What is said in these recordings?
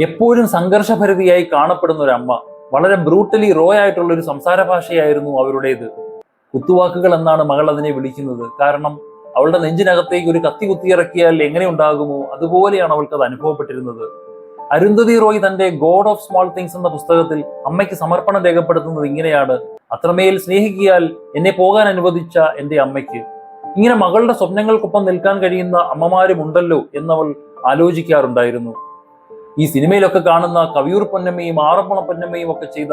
എപ്പോഴും സംഘർഷഭരിതിയായി കാണപ്പെടുന്ന ഒരു അമ്മ. വളരെ ബ്രൂട്ടലി റോ ആയിട്ടുള്ള ഒരു സംസാര ഭാഷയായിരുന്നു അവരുടേത്. കുത്തുവാക്കുകൾ എന്നാണ് മകൾ അതിനെ വിളിക്കുന്നത്. കാരണം അവളുടെ നെഞ്ചിനകത്തേക്ക് ഒരു കത്തി കുത്തിയിറക്കിയാൽ എങ്ങനെ ഉണ്ടാകുമോ അതുപോലെയാണ് അവൾക്ക് അത് അനുഭവപ്പെട്ടിരുന്നത്. അരുന്ധതി റോയ് തന്റെ ഗോഡ് ഓഫ് സ്മോൾ തിങ്സ് എന്ന പുസ്തകത്തിൽ അമ്മയ്ക്ക് സമർപ്പണം രേഖപ്പെടുത്തുന്നത് ഇങ്ങനെയാണ്. അത്രമേൽ സ്നേഹിക്കിയാൽ എന്നെ പോകാൻ അനുവദിച്ച എന്റെ അമ്മയ്ക്ക്. ഇങ്ങനെ മകളുടെ സ്വപ്നങ്ങൾക്കൊപ്പം നിൽക്കാൻ കഴിയുന്ന അമ്മമാരുമുണ്ടല്ലോ എന്നവൾ ആലോചിക്കാറുണ്ടായിരുന്നു. ഈ സിനിമയിലൊക്കെ കാണുന്ന കവിയൂർ പൊന്നമ്മയും ആറപ്പുണ പൊന്നമ്മയും ഒക്കെ ചെയ്ത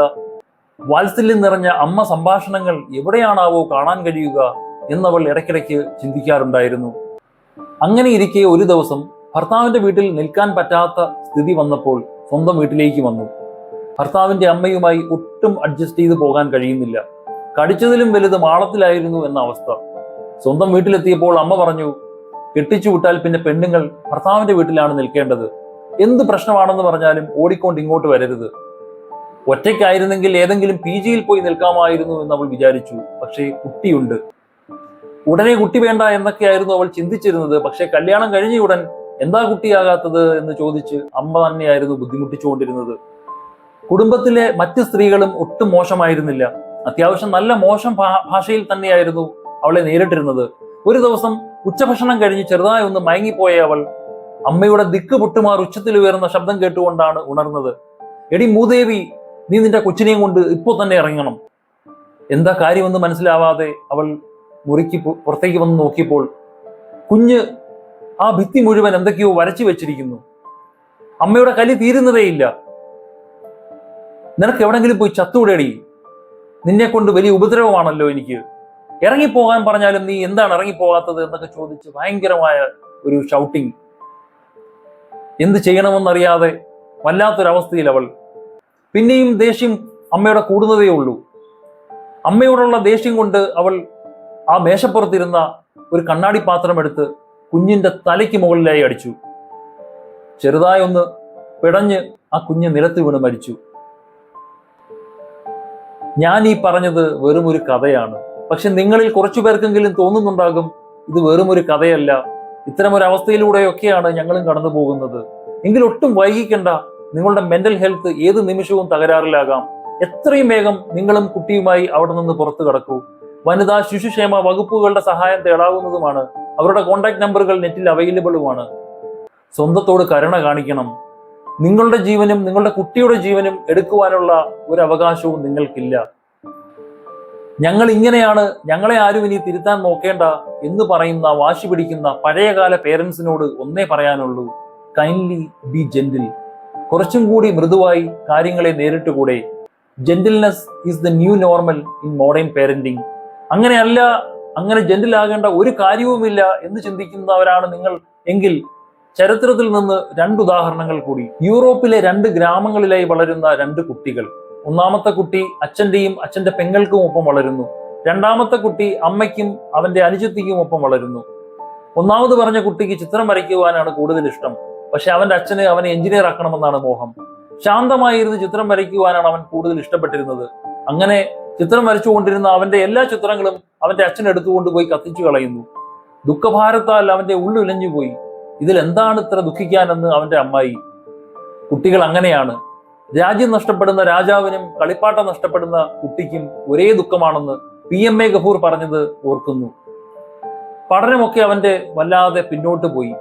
വാത്സല്യം നിറഞ്ഞ അമ്മ സംഭാഷണങ്ങൾ എവിടെയാണാവോ കാണാൻ കഴിയുക എന്നവൾ ഇടയ്ക്കിടയ്ക്ക് ചിന്തിക്കാറുണ്ടായിരുന്നു. അങ്ങനെ ഇരിക്കെ ഒരു ദിവസം ഭർത്താവിന്റെ വീട്ടിൽ നിൽക്കാൻ പറ്റാത്ത സ്ഥിതി വന്നപ്പോൾ സ്വന്തം വീട്ടിലേക്ക് വന്നു. ഭർത്താവിന്റെ അമ്മയുമായി ഒട്ടും അഡ്ജസ്റ്റ് ചെയ്ത് പോകാൻ കഴിയുന്നില്ല. കടിച്ചതിലും വലുത് മാളത്തിലായിരുന്നു എന്ന അവസ്ഥ. സ്വന്തം വീട്ടിലെത്തിയപ്പോൾ അമ്മ പറഞ്ഞു കെട്ടിച്ചു വിട്ടാൽ പിന്നെ പെണ്ണുങ്ങൾ ഭർത്താവിന്റെ വീട്ടിലാണ് നിൽക്കേണ്ടത്. എന്ത് പ്രശ്നമാണെന്ന് പറഞ്ഞാലും ഓടിക്കൊണ്ട് ഇങ്ങോട്ട് വരരുത്. ഒറ്റയ്ക്കായിരുന്നെങ്കിൽ ഏതെങ്കിലും പി ജിയിൽ പോയി നിൽക്കാമായിരുന്നു എന്ന് അവൾ വിചാരിച്ചു. പക്ഷേ കുട്ടിയുണ്ട്. ഉടനെ കുട്ടി വേണ്ട എന്നൊക്കെയായിരുന്നു അവൾ ചിന്തിച്ചിരുന്നത്. പക്ഷേ കല്യാണം കഴിഞ്ഞ ഉടൻ എന്താ കുട്ടിയാകാത്തത് എന്ന് ചോദിച്ച് അമ്മ തന്നെയായിരുന്നു ബുദ്ധിമുട്ടിച്ചുകൊണ്ടിരുന്നത്. കുടുംബത്തിലെ മറ്റ് സ്ത്രീകളും ഒട്ടും മോശമായിരുന്നില്ല. അത്യാവശ്യം നല്ല മോശം ഭാഷയിൽ തന്നെയായിരുന്നു അവളെ നേരിട്ടിരുന്നത്. ഒരു ദിവസം ഉച്ചഭക്ഷണം കഴിഞ്ഞ് ചെറുതായി ഒന്ന് മയങ്ങിപ്പോയ അവൾ അമ്മയുടെ ദിക്ക് പൊട്ടുമാർ ഉച്ചത്തിൽ ഉയർന്ന ശബ്ദം കേട്ടുകൊണ്ടാണ് ഉണർന്നത്. എടി മൂദേവി നീ നിന്റെ കൊച്ചിനെയും കൊണ്ട് ഇപ്പോൾ തന്നെ ഇറങ്ങണം. എന്താ കാര്യമെന്ന് മനസ്സിലാവാതെ അവൾ മുറിക്ക് പുറത്തേക്ക് വന്ന് നോക്കിയപ്പോൾ കുഞ്ഞ് ആ ഭിത്തി മുഴുവൻ എന്തൊക്കെയോ വരച്ചു വെച്ചിരിക്കുന്നു. അമ്മയുടെ കലി തീരുന്നതേയില്ല നിനക്ക് എവിടെങ്കിലും പോയി ചത്തൂടേടി നിന്നെ കൊണ്ട് വലിയ ഉപദ്രവമാണല്ലോ എനിക്ക്. ഇറങ്ങിപ്പോകാൻ പറഞ്ഞാലും നീ എന്താണ് ഇറങ്ങിപ്പോകാത്തത് എന്നൊക്കെ ചോദിച്ച് ഭയങ്കരമായ ഒരു ഷൗട്ടിങ് എന്ത് ചെയ്യണമെന്നറിയാതെ വല്ലാത്തൊരവസ്ഥയിൽ അവൾ. പിന്നെയും ദേഷ്യം അമ്മയുടെ കൂടുന്നതേ ഉള്ളൂ. അമ്മയോടുള്ള ദേഷ്യം കൊണ്ട് അവൾ ആ മേശപ്പുറത്തിരുന്ന ഒരു കണ്ണാടി പാത്രം എടുത്ത് കുഞ്ഞിന്റെ തലയ്ക്ക് മുകളിലായി അടിച്ചു. ചെറുതായി ഒന്ന് പിടഞ്ഞ് ആ കുഞ്ഞ് നിലത്ത് വീണ് മരിച്ചു. ഞാൻ ഈ പറഞ്ഞത് വെറും ഒരു കഥയാണ്. പക്ഷെ നിങ്ങളിൽ കുറച്ചു പേർക്കെങ്കിലും തോന്നുന്നുണ്ടാകും ഇത് വെറും ഒരു കഥയല്ല. ഇത്തരം ഒരു അവസ്ഥയിലൂടെയൊക്കെയാണ് ഞങ്ങളും കടന്നു പോകുന്നത്. എങ്കിൽ ഒട്ടും വൈകിക്കണ്ട നിങ്ങളുടെ മെന്റൽ ഹെൽത്ത് ഏത് നിമിഷവും തകരാറിലാകാം. എത്രയും വേഗം നിങ്ങളും കുട്ടിയുമായി അവിടെ നിന്ന് പുറത്തു കടക്കൂ. വനിതാ ശിശുക്ഷേമ വകുപ്പുകളുടെ സഹായം തേടാവുന്നതുമാണ്. അവരുടെ കോൺടാക്ട് നമ്പറുകൾ നെറ്റിൽ അവൈലബിളുമാണ് സ്വന്തത്തോട് കരുണ കാണിക്കണം. നിങ്ങളുടെ ജീവനും നിങ്ങളുടെ കുട്ടിയുടെ ജീവനും എടുക്കുവാനുള്ള ഒരു അവകാശവും നിങ്ങൾക്കില്ല. ഞങ്ങൾ ഇങ്ങനെയാണ് ഞങ്ങളെ ആരും ഇനി തിരുത്താൻ നോക്കേണ്ട എന്ന് പറയുന്ന വാശി പിടിക്കുന്ന പഴയകാല പേരൻസിനോട് ഒന്നേ പറയാനുള്ളൂ. കൈൻഡ്ലി ബി ജെന്റിൽ കുറച്ചും കൂടി മൃദുവായി കാര്യങ്ങളെ നേരിട്ടുകൂടെ. Gentleness is the new normal in modern parenting അങ്ങനെയല്ല അങ്ങനെ ജെന്റിൽ ആകേണ്ട ഒരു കാര്യവുമില്ല എന്ന് ചിന്തിക്കുന്നവരാണ് നിങ്ങൾ എങ്കിൽ ചരിത്രത്തിൽ നിന്ന് രണ്ട് ഉദാഹരണങ്ങൾ കൂടി. യൂറോപ്പിലെ രണ്ട് ഗ്രാമങ്ങളിലായി വളരുന്ന രണ്ട് കുട്ടികൾ. ഒന്നാമത്തെ കുട്ടി അച്ഛന്റെയും അച്ഛന്റെ പെങ്ങൾക്കും ഒപ്പം വളരുന്നു. രണ്ടാമത്തെ കുട്ടി അമ്മയ്ക്കും അവന്റെ അനുജത്തിക്കും ഒപ്പം വളരുന്നു. ഒന്നാമത് പറഞ്ഞ കുട്ടിക്ക് ചിത്രം വരയ്ക്കുവാനാണ് കൂടുതൽ ഇഷ്ടം. പക്ഷെ അവന്റെ അച്ഛന് അവനെ എഞ്ചിനീയർ ആക്കണമെന്നാണ് മോഹം. ശാന്തമായിരുന്ന് ചിത്രം വരയ്ക്കുവാനാണ് അവൻ കൂടുതൽ ഇഷ്ടപ്പെട്ടിരുന്നത്. അങ്ങനെ ചിത്രം വരച്ചുകൊണ്ടിരുന്ന അവന്റെ എല്ലാ ചിത്രങ്ങളും അവന്റെ അച്ഛൻ എടുത്തുകൊണ്ട് പോയി കത്തിച്ചു കളയുന്നു. ദുഃഖഭാരത്താൽ അവന്റെ ഉള്ളുലഞ്ഞുപോയി ഇതിൽ എന്താണ് ഇത്ര ദുഃഖിക്കാനെന്ന് അവന്റെ അമ്മായി. കുട്ടികൾ അങ്ങനെയാണ്. രാജ്യം നഷ്ടപ്പെടുന്ന രാജാവിനും കളിപ്പാട്ടം നഷ്ടപ്പെടുന്ന കുട്ടിക്കും ഒരേ ദുഃഖമാണെന്ന് പി എം എ ഗഫൂർ പറഞ്ഞത് ഓർക്കുന്നു. പഠനമൊക്കെ അവന്റെ വല്ലാതെ പിന്നോട്ട് പോയി.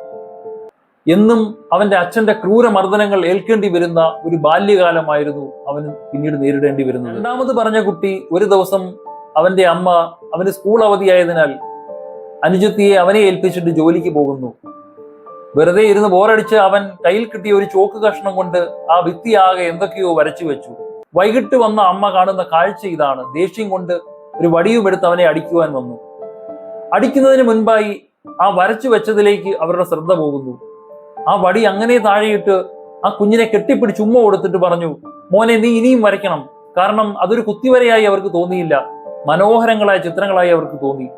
എന്നും അവന്റെ അച്ഛന്റെ ക്രൂരമർദ്ദനങ്ങൾ ഏൽക്കേണ്ടി വരുന്ന ഒരു ബാല്യകാലമായിരുന്നു അവന് പിന്നീട് നേരിടേണ്ടി വരുന്നത്. രണ്ടാമത് പറഞ്ഞ കുട്ടി ഒരു ദിവസം അവന്റെ അമ്മ അവന് സ്കൂൾ അവധിയായതിനാൽ അനുജത്തിയെ അവനെ ഏൽപ്പിച്ചിട്ട് ജോലിക്ക് പോകുന്നു. വെറുതെ ഇരുന്ന് ബോറടിച്ച് അവൻ കയ്യിൽ കിട്ടിയ ഒരു ചോക്ക് കഷ്ണം കൊണ്ട് ആ ഭിത്തിയാകെ എന്തൊക്കെയോ വരച്ചു വെച്ചു. വൈകിട്ട് വന്ന അമ്മ കാണുന്ന കാഴ്ച ഇതാണ്. ദേഷ്യം കൊണ്ട് ഒരു വടിയും എടുത്ത് അവനെ അടിക്കുവാൻ വന്നു. അടിക്കുന്നതിന് മുൻപായി ആ വരച്ചു വെച്ചതിലേക്ക് അവരുടെ ശ്രദ്ധ പോകുന്നു. ആ വടി അങ്ങനെ താഴെയിട്ട് ആ കുഞ്ഞിനെ കെട്ടിപ്പിടിച്ച് ഉമ്മ കൊടുത്തിട്ട് പറഞ്ഞു മോനെ നീ ഇനിയും വരയ്ക്കണം. കാരണം അതൊരു കുത്തിവരയായി അവർക്ക് തോന്നിയില്ല. മനോഹരങ്ങളായ ചിത്രങ്ങളായി അവർക്ക് തോന്നി.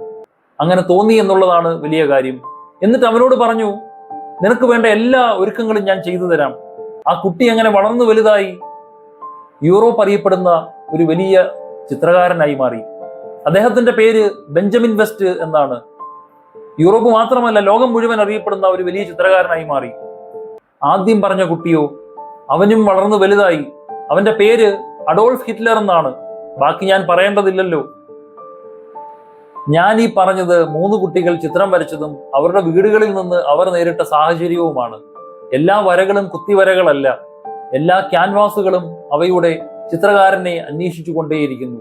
അങ്ങനെ തോന്നി എന്നുള്ളതാണ് വലിയ കാര്യം. എന്നിട്ട് അവനോട് പറഞ്ഞു നിനക്ക് വേണ്ട എല്ലാ ഒരുക്കങ്ങളും ഞാൻ ചെയ്തു തരാം. ആ കുട്ടി അങ്ങനെ വളർന്നു വലുതായി? യൂറോപ്പ് അറിയപ്പെടുന്ന ഒരു വലിയ ചിത്രകാരനായി മാറി. അദ്ദേഹത്തിന്റെ പേര് ബെഞ്ചമിൻ വെസ്റ്റ് എന്നാണ്. യൂറോപ്പ് മാത്രമല്ല ലോകം മുഴുവൻ അറിയപ്പെടുന്ന ഒരു വലിയ ചിത്രകാരനായി മാറി. ആദ്യം പറഞ്ഞ കുട്ടിയോ അവനും വളർന്നു വലുതായി. അവന്റെ പേര് അഡോൾഫ് ഹിറ്റ്ലർ എന്നാണ്. ബാക്കി ഞാൻ പറയേണ്ടതില്ലല്ലോ. ഞാൻ ഈ പറഞ്ഞത് മൂന്ന് കുട്ടികൾ ചിത്രം വരച്ചതും അവരുടെ വീടുകളിൽ നിന്ന് അവർ നേരിട്ട സാഹചര്യവുമാണ്. എല്ലാ വരകളും കുത്തിവരകളല്ല. എല്ലാ ക്യാൻവാസുകളും അവയുടെ ചിത്രകാരനെ അന്വേഷിച്ചു കൊണ്ടേയിരിക്കുന്നു.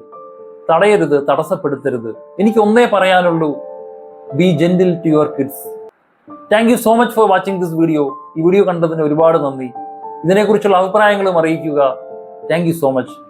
തടയരുത് തടസ്സപ്പെടുത്തരുത്. എനിക്ക് ഒന്നേ പറയാനുള്ളൂ. Be gentle to your kids thank you so much for watching this video ഈ വീഡിയോ കണ്ടതിന് ഒരുപാട് നന്ദി. ഇതിനെക്കുറിച്ചുള്ള അഭിപ്രായങ്ങളും അറിയിക്കുക. Thank you so much